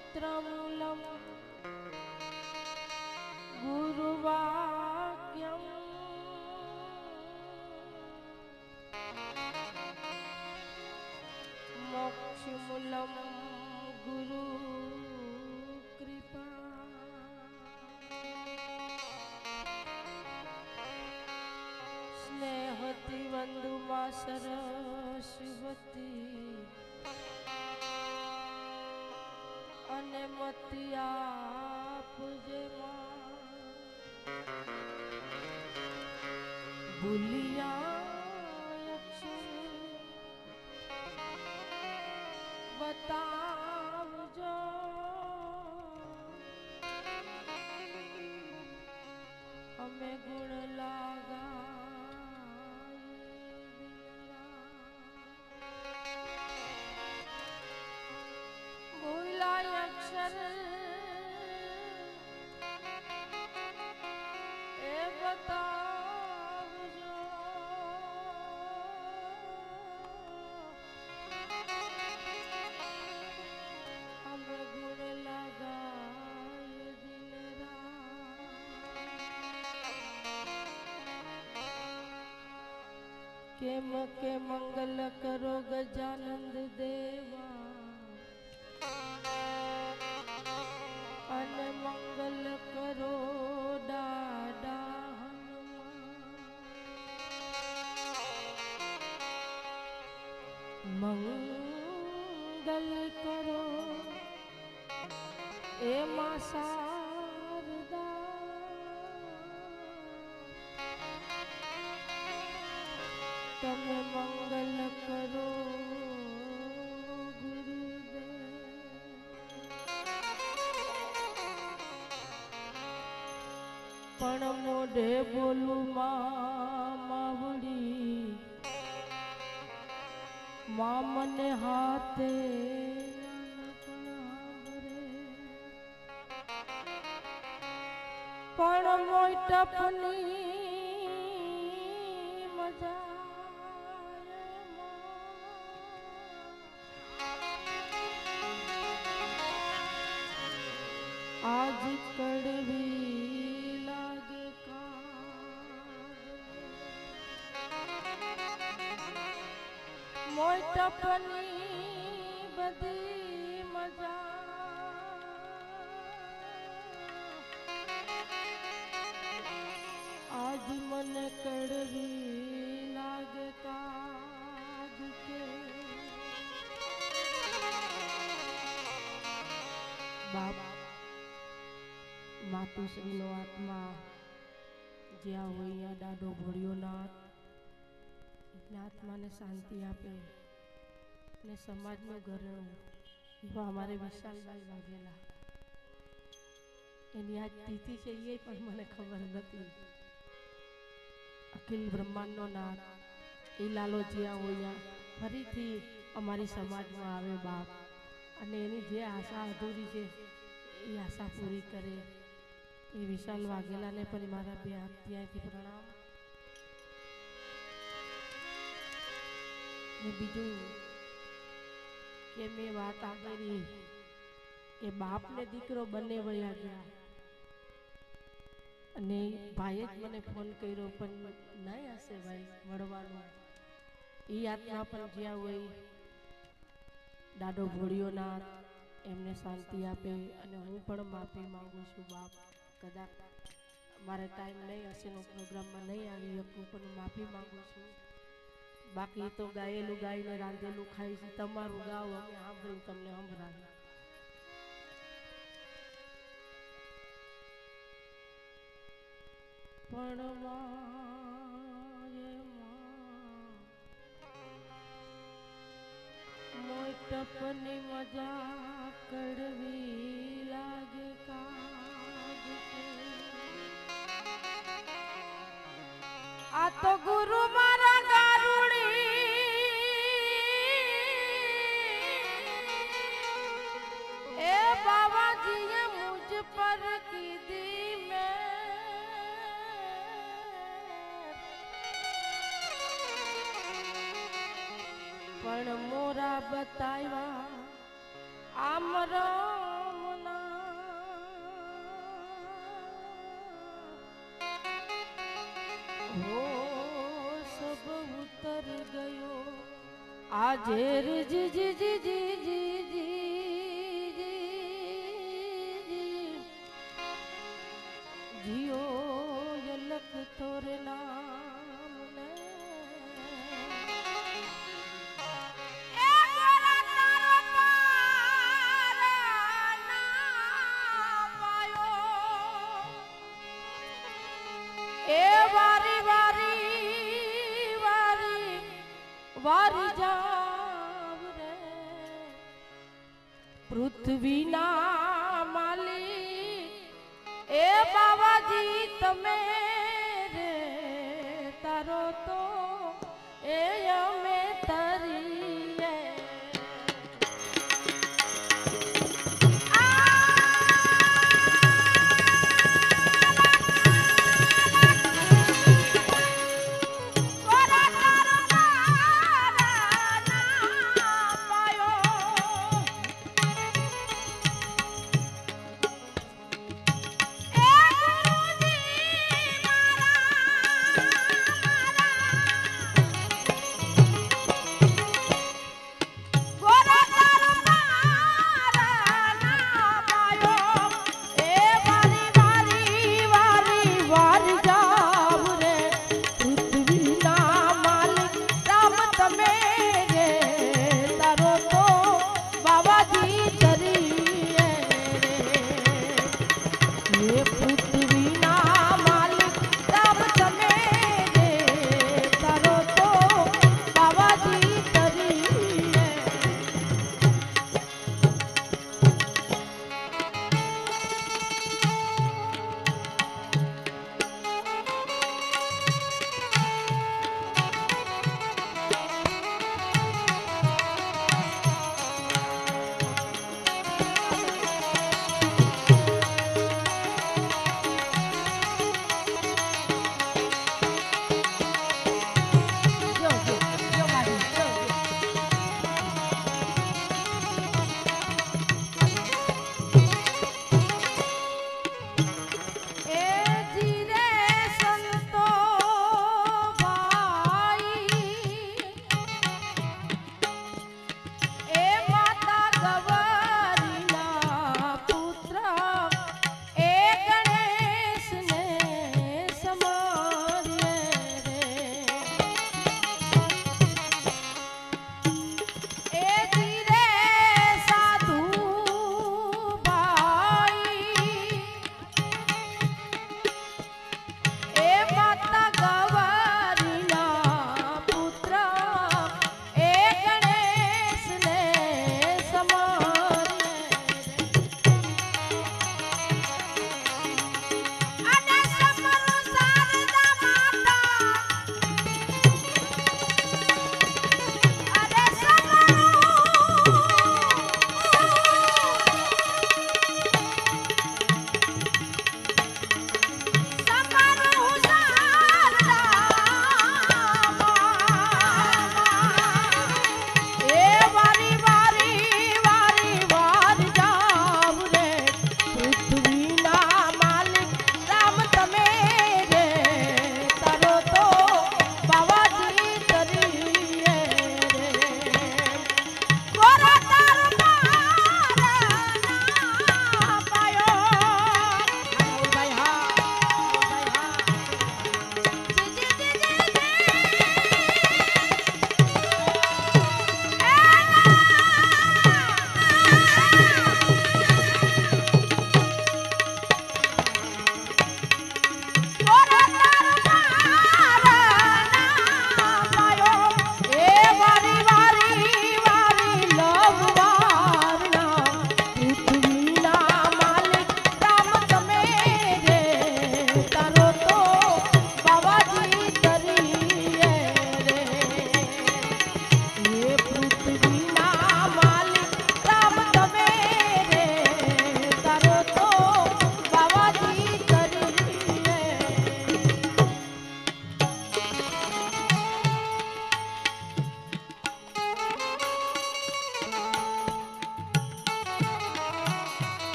ूतृमूलं गुरुवाक्यं मक्षमूलं गुरुकृपा स्नेहति बन्धुमा सरस्वती। અને મતી આપજે. ભૂલિયા અક્ષર કેમ કે મંગલ કરો ગજાનંદ દેવા. મોઢે બોલું માવડી માં મને હાથે પણ મોટપની મજા બધી મજા. માતુશ્રીનો આત્મા જ્યાં હોય ત્યાં દાડો ભળ્યો નાથ આત્માને શાંતિ આપે. અને સમાજનું ઘરણું એવા અમારે વિશાલભાઈ વાઘેલા. એની આજ તિથિ છે એ પણ મને ખબર નથી. અખિલ બ્રહ્માંડનો નાથ એ લાલો જ્યાં હોય ફરીથી અમારી સમાજમાં આવે બાપ. અને એની જે આશા અધૂરી છે, એ આશા પૂરી કરે. એ વિશાલ વાઘેલાને પણ મારા બે હાથ ત્યાંથી પ્રણામ બીજું કે મેં વાત આગળ કે બાપ ને દીકરો બંને વયા ગયા. અને ભાઈએ જ મને ફોન કર્યો, પણ નહીં હશે ભાઈ મળવાનું એ આત્મા પણ જ્યાં હોય, દાડો ભોળ્યો નાથ, એમને શાંતિ આપે અને હું પણ માફી માંગુ છું, બાપ. કદાચ મારે ટાઈમ નહીં હશે હું પ્રોગ્રામમાં નહીં આવી શકું, પણ માફી માંગુ છું. બાકી તો ગાયેલું ગાઈને રાંધેલું ખાઈ છે. તમારું ગાવ અમે સાંભળ્યું તમને સંભળાવ્યું પણ માયે માં મજા કરવી લાગે આ તો ગુરુ મારા પણ મોરા બતાવ્યા આમ રામના હો, સબ ઉતર ગયો. આ ઝેર જી જી જી જી વારી જાવ રે પૃથ્વીના માલી એ બાવાજી તમે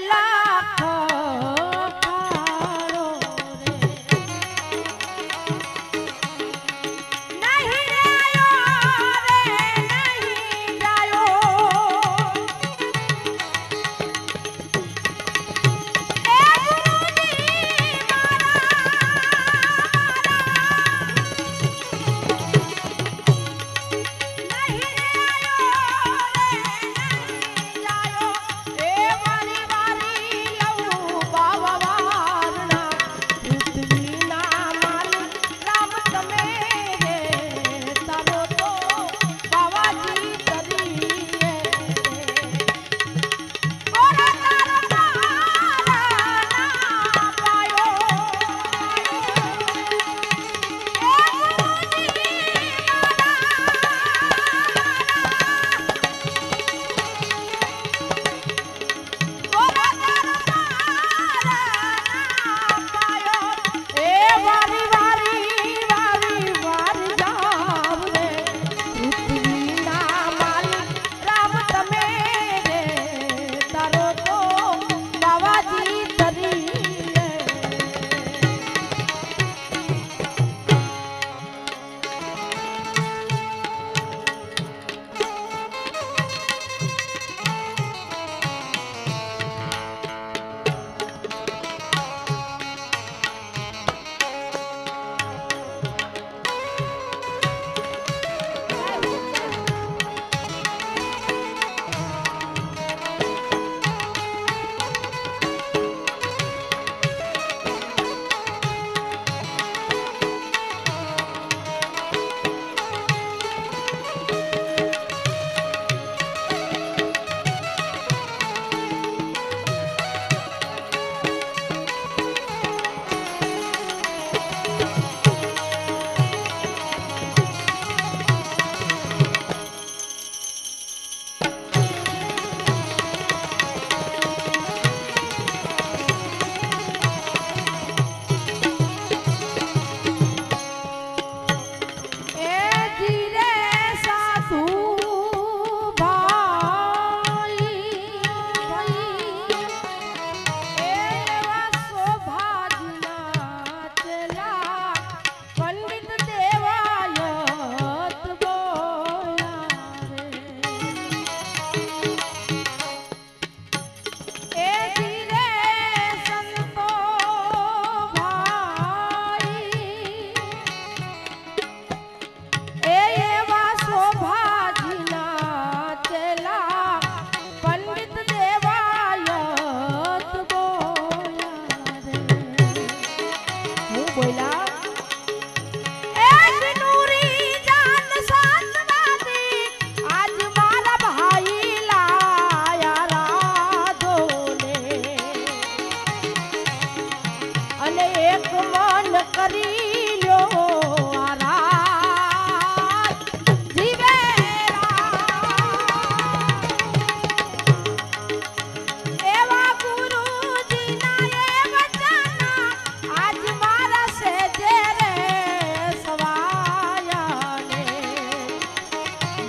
Love.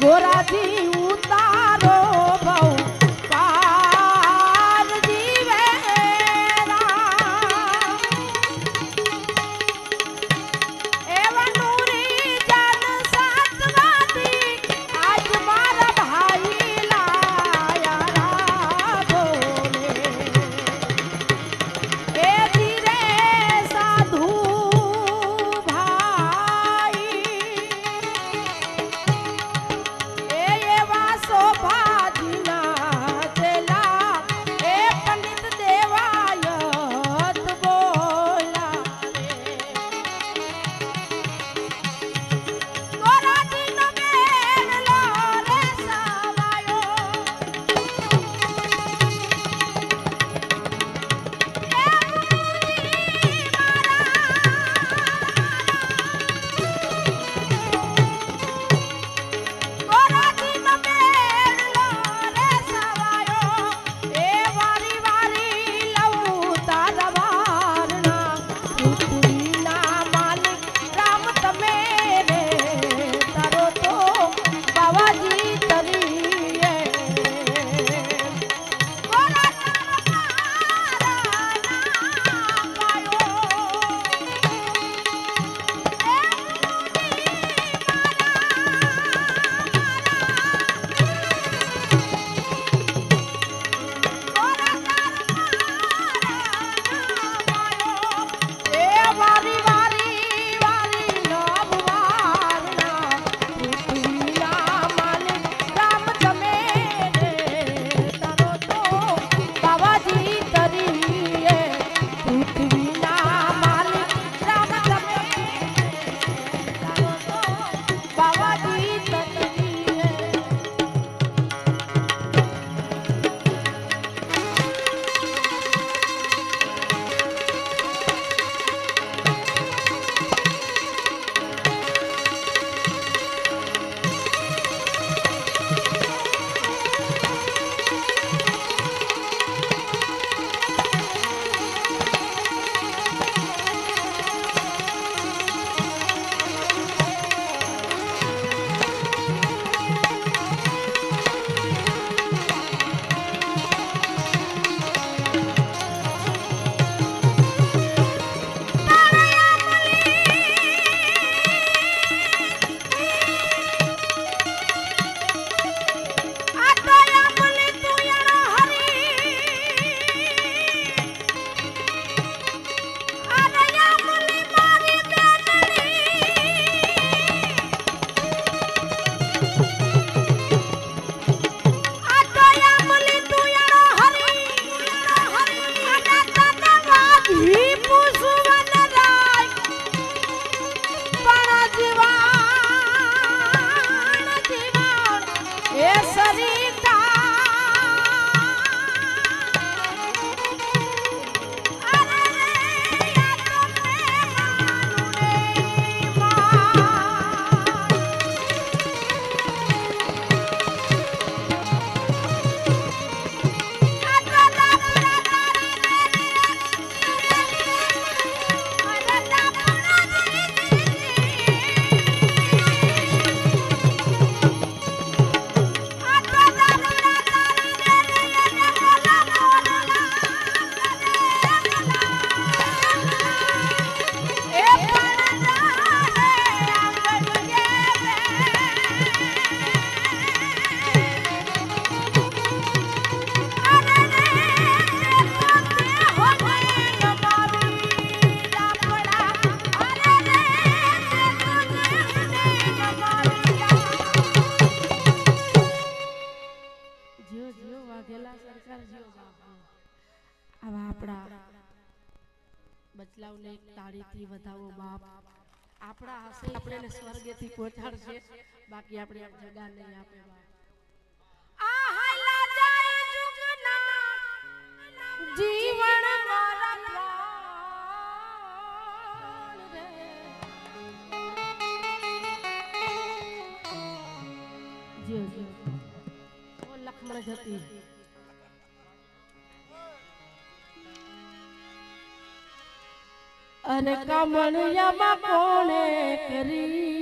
গোরাজি આપણા બદલાવને તાળીથી વધાવો બાપ આપણા હશે આપણે સ્વર્ગેથી પહોંચાડશે બાકી આપણે જગા નહીં આપે બાપ જીવન લક્ષ્મણ જતી અરે કમળિયામાં કોણે કરી